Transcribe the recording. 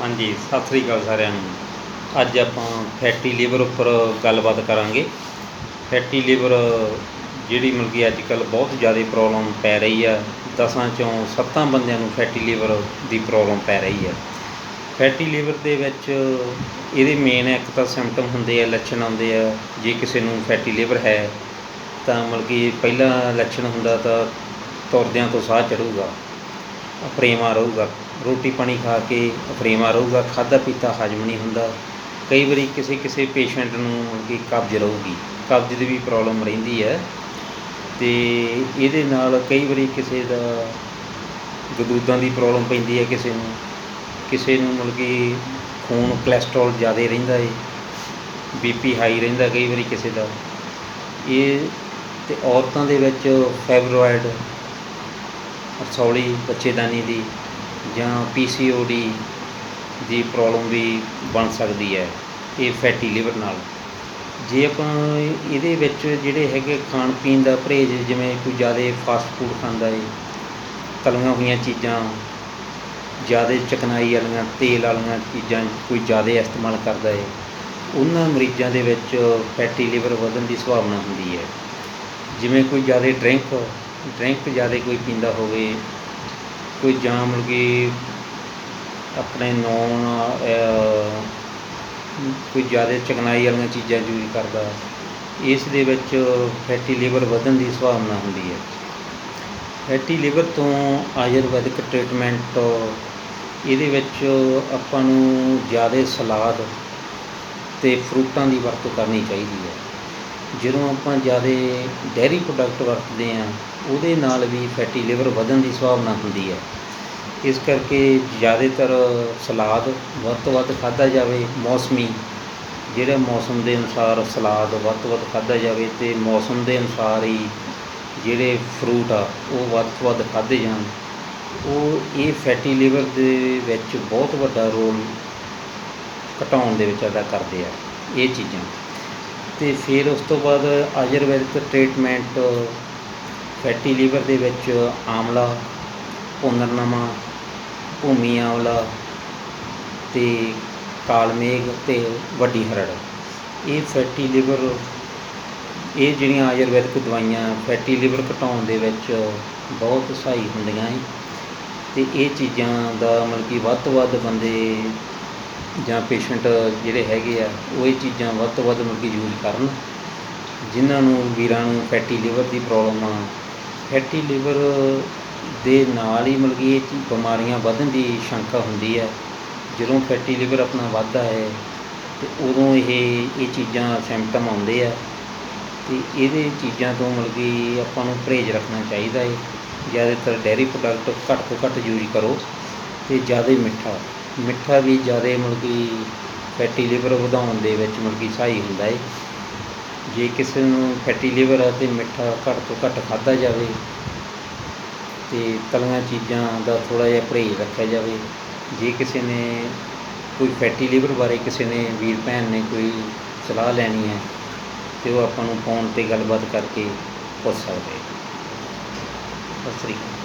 ਹਾਂਜੀ, ਸਤਿ ਸ੍ਰੀ ਅਕਾਲ ਸਾਰਿਆਂ ਨੂੰ। ਅੱਜ ਆਪਾਂ ਫੈਟੀ ਲੀਵਰ ਉੱਪਰ ਗੱਲਬਾਤ ਕਰਾਂਗੇ। ਫੈਟੀ ਲੀਵਰ ਜਿਹੜੀ ਮਤਲਬ ਕਿ ਅੱਜ ਕੱਲ੍ਹ ਬਹੁਤ ਜ਼ਿਆਦਾ ਪ੍ਰੋਬਲਮ ਪੈ ਰਹੀ ਆ, ਦਸਾਂ ਚੋਂ ਸੱਤਾਂ ਬੰਦਿਆਂ ਨੂੰ ਫੈਟੀ ਲੀਵਰ ਦੀ ਪ੍ਰੋਬਲਮ ਪੈ ਰਹੀ ਆ। ਫੈਟੀ ਲੀਵਰ ਦੇ ਵਿੱਚ ਇਹਦੇ ਮੇਨ ਇੱਕ ਤਾਂ ਸਿੰਪਟਮ ਹੁੰਦੇ ਆ, ਲੱਛਣ ਆਉਂਦੇ ਆ। ਜੇ ਕਿਸੇ ਨੂੰ ਫੈਟੀ ਲੀਵਰ ਹੈ, ਤਾਂ ਮਤਲਬ ਕਿ ਪਹਿਲਾ ਲੱਛਣ ਹੁੰਦਾ ਤਾਂ ਤੁਰਦਿਆਂ ਤੋਂ ਸਾਹ ਚੜੂਗਾ ਅਫਰੇਮਾ ਰਹੂਗਾ। ਰੋਟੀ ਪਾਣੀ ਖਾ ਕੇ ਅਫਰੇਮਾ ਰਹੂਗਾ। ਖਾਧਾ ਪੀਤਾ ਹਜਮ ਨਹੀਂ ਹੁੰਦਾ। ਕਈ ਵਾਰੀ ਕਿਸੇ ਕਿਸੇ ਪੇਸ਼ੈਂਟ ਨੂੰ ਮਤਲਬ ਕਿ ਕਬਜ਼ ਰਹੂਗੀ। ਕਬਜ਼ ਦੀ ਵੀ ਪ੍ਰੋਬਲਮ ਰਹਿੰਦੀ ਹੈ। ਤੇ ਇਹਦੇ ਨਾਲ ਕਈ ਵਾਰੀ ਕਿਸੇ ਦਾ ਗਦੂਦਾਂ ਦੀ ਪ੍ਰੋਬਲਮ ਪੈਂਦੀ ਹੈ ਕਿਸੇ ਨੂੰ। ਕਿਸੇ ਨੂੰ ਮਤਲਬ ਕਿ ਖੂਨ ਕੋਲੇਸਟ੍ਰੋਲ ਜ਼ਿਆਦਾ ਰਹਿੰਦਾ ਏ ਬੀਪੀ ਹਾਈ ਰਹਿੰਦਾ ਕਈ ਵਾਰੀ ਕਿਸੇ ਦਾ। ਇਹ ਤੇ ਔਰਤਾਂ ਦੇ ਵਿੱਚ ਫਾਈਬਰੋਇਡ ਰਸੌਲੀ ਬੱਚੇਦਾਨੀ ਦੀ ਜਾਂ ਪੀਸੀਓਡੀ ਦੀ ਪ੍ਰੋਬਲਮ ਵੀ ਬਣ ਸਕਦੀ ਹੈ, ਇਹ ਫੈਟੀ ਲਿਵਰ ਨਾਲ। ਜੇ ਆਪਾਂ ਇਹਦੇ ਵਿੱਚ ਜਿਹੜੇ ਹੈਗੇ ਖਾਣ ਪੀਣ ਦਾ ਪਰਹੇਜ਼, ਜਿਵੇਂ ਕੋਈ ਜ਼ਿਆਦਾ ਫਾਸਟ ਫੂਡ ਖਾਂਦਾ ਏ, ਤਲੀਆਂ ਹੋਈਆਂ ਚੀਜ਼ਾਂ, ਜ਼ਿਆਦਾ ਚਕਨਾਈ ਵਾਲੀਆਂ, ਤੇਲ ਵਾਲੀਆਂ ਚੀਜ਼ਾਂ ਕੋਈ ਜ਼ਿਆਦਾ ਇਸਤੇਮਾਲ ਕਰਦਾ ਏ, ਉਹਨਾਂ ਮਰੀਜ਼ਾਂ ਦੇ ਵਿੱਚ ਫੈਟੀ ਲਿਵਰ ਵਧਣ ਦੀ ਸੰਭਾਵਨਾ ਹੁੰਦੀ ਹੈ। ਜਿਵੇਂ ਕੋਈ ਜ਼ਿਆਦਾ ਡਰਿੰਕ ਡਰਿੰਕ ਜ਼ਿਆਦਾ ਕੋਈ ਪੀਂਦਾ ਹੋਵੇ, ਕੋਈ ਜਾਂ ਮਤਲਬ ਕਿ ਆਪਣੇ ਨੌਨ ਕੋਈ ਜ਼ਿਆਦਾ ਚਕਨਾਈ ਵਾਲੀਆਂ ਚੀਜ਼ਾਂ ਯੂਜ਼ ਕਰਦਾ, ਇਸ ਦੇ ਵਿੱਚ ਫੈਟੀ ਲਿਵਰ ਵਧਣ ਦੀ ਸੰਭਾਵਨਾ ਹੁੰਦੀ ਹੈ। ਫੈਟੀ ਲਿਵਰ ਤੋਂ ਆਯੁਰਵੈਦਿਕ ਟ੍ਰੀਟਮੈਂਟ ਇਹਦੇ ਵਿੱਚ ਆਪਾਂ ਨੂੰ ਜ਼ਿਆਦਾ ਸਲਾਦ ਅਤੇ ਫਰੂਟਾਂ ਦੀ ਵਰਤੋਂ ਕਰਨੀ ਚਾਹੀਦੀ ਹੈ। ਜਦੋਂ ਆਪਾਂ ਜ਼ਿਆਦਾ ਡੇਅਰੀ ਪ੍ਰੋਡਕਟ ਵਰਤਦੇ ਹਾਂ, ਉਹਦੇ ਨਾਲ ਵੀ ਫੈਟੀ ਲਿਵਰ ਵਧਣ ਦੀ ਸੰਭਾਵਨਾ ਹੁੰਦੀ ਹੈ। ਇਸ ਕਰਕੇ ਜ਼ਿਆਦਾਤਰ ਸਲਾਦ ਵੱਧ ਤੋਂ ਵੱਧ ਖਾਧਾ ਜਾਵੇ ਮੌਸਮੀ, ਜਿਹੜਾ ਮੌਸਮ ਦੇ ਅਨੁਸਾਰ ਸਲਾਦ ਵੱਧ ਤੋਂ ਵੱਧ ਖਾਧਾ ਜਾਵੇ ਅਤੇ ਮੌਸਮ ਦੇ ਅਨੁਸਾਰ ਹੀ ਜਿਹੜੇ ਫਰੂਟ ਆ, ਉਹ ਵੱਧ ਤੋਂ ਵੱਧ ਖਾਧੇ ਜਾਣ। ਉਹ, ਇਹ ਫੈਟੀ ਲਿਵਰ ਦੇ ਵਿੱਚ ਬਹੁਤ ਵੱਡਾ ਰੋਲ ਘਟਾਉਣ ਦੇ ਵਿੱਚ ਅਦਾ ਕਰਦੇ ਆ, ਇਹ ਚੀਜ਼ਾਂ। ਅਤੇ ਫਿਰ ਉਸ ਤੋਂ ਬਾਅਦ ਆਯੁਰਵੈਦਿਕ ਟ੍ਰੀਟਮੈਂਟ, ਫੈਟੀ ਲਿਵਰ ਦੇ ਵਿੱਚ ਆਮਲਾ, ਪੁਨਰਨਮਾ, ਭੂਮੀ ਆਮਲਾ ਅਤੇ ਕਾਲਮੇਘ ਅਤੇ ਵੱਡੀ ਹਰੜ। ਇਹ ਫੈਟੀ ਲਿਵਰ, ਇਹ ਜਿਹੜੀਆਂ ਆਯੁਰਵੈਦਿਕ ਦਵਾਈਆਂ ਫੈਟੀ ਲਿਵਰ ਘਟਾਉਣ ਦੇ ਵਿੱਚ ਬਹੁਤ ਸਹਾਈ ਹੁੰਦੀਆਂ ਹੈ ਅਤੇ ਇਹ ਚੀਜ਼ਾਂ ਦਾ ਮਤਲਬ ਕਿ ਵੱਧ ਤੋਂ ਵੱਧ ਬੰਦੇ ਜਾਂ ਪੇਸ਼ੈਂਟ ਜਿਹੜੇ ਹੈਗੇ ਆ, ਉਹ ਇਹ ਚੀਜ਼ਾਂ ਵੱਧ ਤੋਂ ਵੱਧ ਮਤਲਬ ਕਿ ਯੂਜ਼ ਕਰਨ, ਜਿਨ੍ਹਾਂ ਨੂੰ ਵੀਰਾਂ ਨੂੰ ਫੈਟੀ ਲਿਵਰ ਦੀ ਪ੍ਰੋਬਲਮ ਆ। ਫੈਟੀ ਲਿਵਰ ਦੇ ਨਾਲ ਹੀ ਮਤਲਬ ਕਿ ਇਹ ਚੀ- ਬਿਮਾਰੀਆਂ ਵਧਣ ਦੀ ਸ਼ੰਕਾ ਹੁੰਦੀ ਹੈ ਜਦੋਂ ਫੈਟੀ ਲਿਵਰ ਆਪਣਾ ਵੱਧਦਾ ਹੈ, ਤੇ ਉਦੋਂ ਇਹ ਇਹ ਚੀਜ਼ਾਂ ਸਿੰਪਟਮ ਆਉਂਦੇ ਆ। ਤੇ ਇਹਦੇ ਚੀਜ਼ਾਂ ਤੋਂ ਮਤਲਬ ਕਿ ਆਪਾਂ ਨੂੰ ਪਰਹੇਜ਼ ਰੱਖਣਾ ਚਾਹੀਦਾ ਹੈ ਜ਼ਿਆਦਾਤਰ ਡੇਅਰੀ ਪ੍ਰੋਡਕਟ ਘੱਟ ਤੋਂ ਘੱਟ ਯੂਜ਼ ਕਰੋ, ਤੇ ਜ਼ਿਆਦਾ ਮਿੱਠਾ। ਮਿੱਠਾ ਵੀ ਜ਼ਿਆਦਾ ਮਤਲਬ ਕਿ ਫੈਟੀ ਲਿਵਰ ਵਧਾਉਣ ਦੇ ਵਿੱਚ ਮਤਲਬ ਕਿ ਸਹਾਈ ਹੁੰਦਾ ਹੈ ਜੇ ਕਿਸੇ ਨੂੰ ਫੈਟੀ ਲਿਵਰ ਆ ਤੇ ਮਿੱਠਾ ਘੱਟ ਤੋਂ ਘੱਟ ਖਾਧਾ ਜਾਵੇ ਤੇ ਤਲੀਆਂ ਚੀਜ਼ਾਂ ਦਾ ਥੋੜ੍ਹਾ ਜਿਹਾ ਪਰਹੇਜ਼ ਰੱਖਿਆ ਜਾਵੇ। ਜੇ ਕਿਸੇ ਨੇ ਕੋਈ ਫੈਟੀ ਲਿਵਰ ਬਾਰੇ ਕਿਸੇ ਨੇ ਵੀਰ ਭੈਣ ਨੇ ਕੋਈ ਸਲਾਹ ਲੈਣੀ ਹੈ ਤੇ ਉਹ ਆਪਾਂ ਨੂੰ ਫੋਨ ਤੇ ਗੱਲਬਾਤ ਕਰਕੇ ਪੁੱਛ ਸਕਦੇ ਸਤਿ ਸ੍ਰੀ ਅਕਾਲ।